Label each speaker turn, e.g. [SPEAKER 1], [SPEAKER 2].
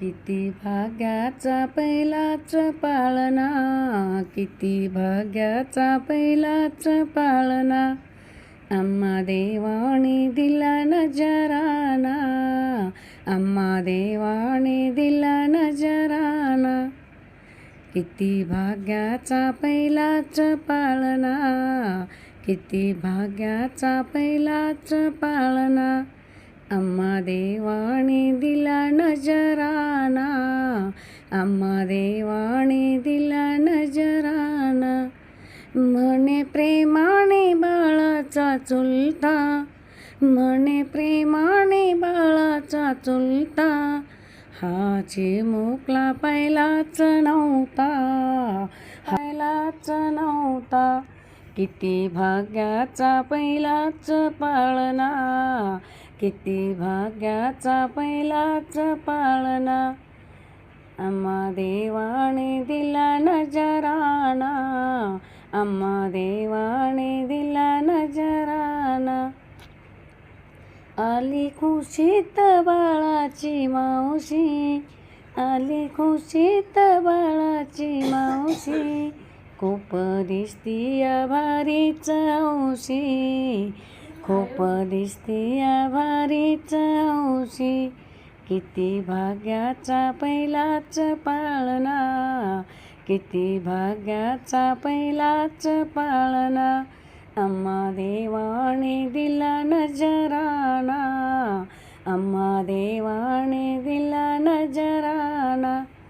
[SPEAKER 1] किती भाग्याचा पहिलाच पाळणा किती भाग्याचा पहिलाच पाळणा. अम्मा देवाने दिला नजराना अम्मा देवाने दिला नजराना किती भाग्याचा पहिलाच पाळणा किती भाग्याचा पहिलाच पाळणा. आम्हा देवाने दिला नजराना म्हणे प्रेमाने बाळाचा चुलता म्हणे प्रेमाने बाळाचा चुलता हा चिमुकला पहिलाच नव्हता पहिलाच नव्हता किती भाग्याचा पहिलाच पाळणा किती भाग्याचा पहिलाच पाळणा आम्हा దేవాణి దిల నజరానా आम्हा దేవాణి दिला నజరానా आली खुशीत बाळाची मावशी आली खुशीत बाळाची मावशी खूप दिसती भारीच औशी खूप दिसती भारीच औशी किती भाग्याचा पहिलाच पाळणा. किती भाग्याचा पहिलाच पाळणा. अम्मा देवाने दिला नजराना अम्मा देवाने दिला नजरा